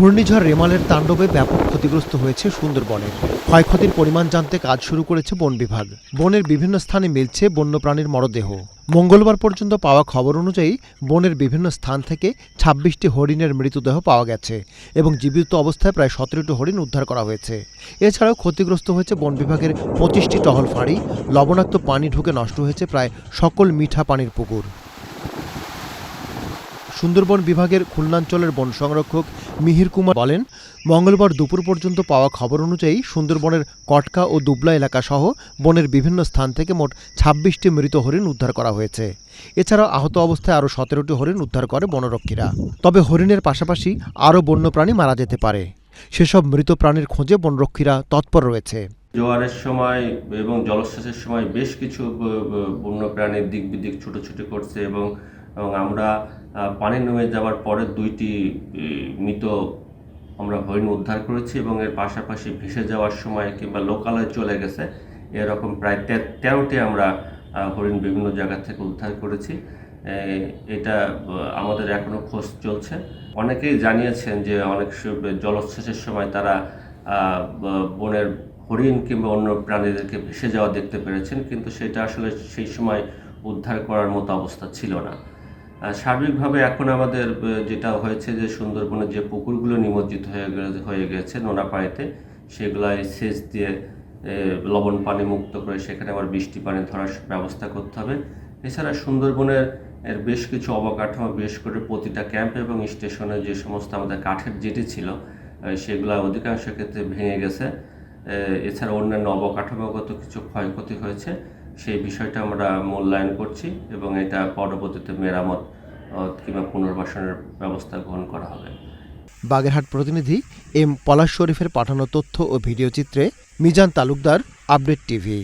ঘূর্ণিঝড় রেমালের তাণ্ডবে ব্যাপক ক্ষতিগ্রস্ত হয়েছে সুন্দরবনের। ক্ষয়ক্ষতির পরিমাণ জানতে কাজ শুরু করেছে বন বিভাগ। বনের বিভিন্ন স্থানে মিলছে বন্যপ্রাণীর মরদেহ। মঙ্গলবার পর্যন্ত পাওয়া খবর অনুযায়ী বনের বিভিন্ন স্থান থেকে ছাব্বিশটি হরিণের মৃতদেহ পাওয়া গেছে এবং জীবিত অবস্থায় প্রায় সতেরোটি হরিণ উদ্ধার করা হয়েছে। এছাড়াও ক্ষতিগ্রস্ত হয়েছে বন বিভাগের পঁচিশটি টহল ফাঁড়ি, লবণাক্ত পানি ঢুকে নষ্ট হয়েছে প্রায় সকল মিঠা পানির পুকুর। সুন্দরবন বিভাগের খুলনাঞ্চলের বন সংরক্ষক মিহির কুমার বলেন, মঙ্গলবার দুপুর পর্যন্ত পাওয়া খবর অনুযায়ী সুন্দরবনের কটকা ও দুবলা এলাকা সহ বনের বিভিন্ন স্থান থেকে মোট ছাব্বিশটি মৃত হরিণ উদ্ধার করা হয়েছে। এছাড়াও আহত অবস্থায় আরও সতেরোটি হরিণ উদ্ধার করে বনরক্ষীরা। তবে হরিণের পাশাপাশি আরও বন্যপ্রাণী মারা যেতে পারে। সেসব মৃত প্রাণীর খোঁজে বনরক্ষীরা তৎপর রয়েছে। জোয়ারের সময় এবং জলোচ্ছ্বাসের সময় বেশ কিছু বন্যপ্রাণীর দিক বিদিক ছুটোছুটি করছে এবং এবং আমরা আহ, পানি নেমে যাওয়ার পরে দুইটি মৃত আমরা হরিণ উদ্ধার করেছি এবং এর পাশাপাশি ভেসে যাওয়ার সময় কিংবা লোকালয়ে চলে গেছে। এরকম প্রায় তেরোটি আমরা হরিণ বিভিন্ন জায়গা থেকে উদ্ধার করেছি। এটা আমাদের এখনও খোঁজ চলছে। অনেকেই জানিয়েছেন যে অনেক জলোচ্ছ্বাসের সময় তারা বনের হরিণ কিংবা অন্য প্রাণীদেরকে ভেসে যাওয়া দেখতে পেরেছেন কিন্তু সেটা আসলে সেই সময় উদ্ধার করার মতো অবস্থা ছিল না। সার্বিকভাবে এখন আমাদের যেটা হয়েছে যে সুন্দরবনের যে পুকুরগুলো নিমজ্জিত হয়ে হয়ে গেছে নোনা পানিতে, সেগুলাই সেচ দিয়ে লবণ পানি মুক্ত করে সেখানে আবার বৃষ্টি পানি ধরার ব্যবস্থা করতে হবে। এছাড়া সুন্দরবনের এর বেশ কিছু অবকাঠামো বেশ করে প্রতিটা ক্যাম্প এবং স্টেশনে যে সমস্ত আমাদের কাঠের জেটি ছিল সেগুলো অধিকাংশ ক্ষেত্রে ভেঙে গেছে। এছাড়া অন্যান্য অবকাঠামোগত কিছু ক্ষয়ক্ষতি হয়েছে। সেই বিষয়টা আমরা মূল্যায়ন করছি এবং এটা পরবর্তীতে মেরামত কিংবা পুনর্বাসনের ব্যবস্থা গ্রহণ করা হবে। বাগেরহাট প্রতিনিধি এম পলাশ শরীফের পাঠানো তথ্য ও ভিডিও চিত্রে মিজান তালুকদার, আপডেট টিভি।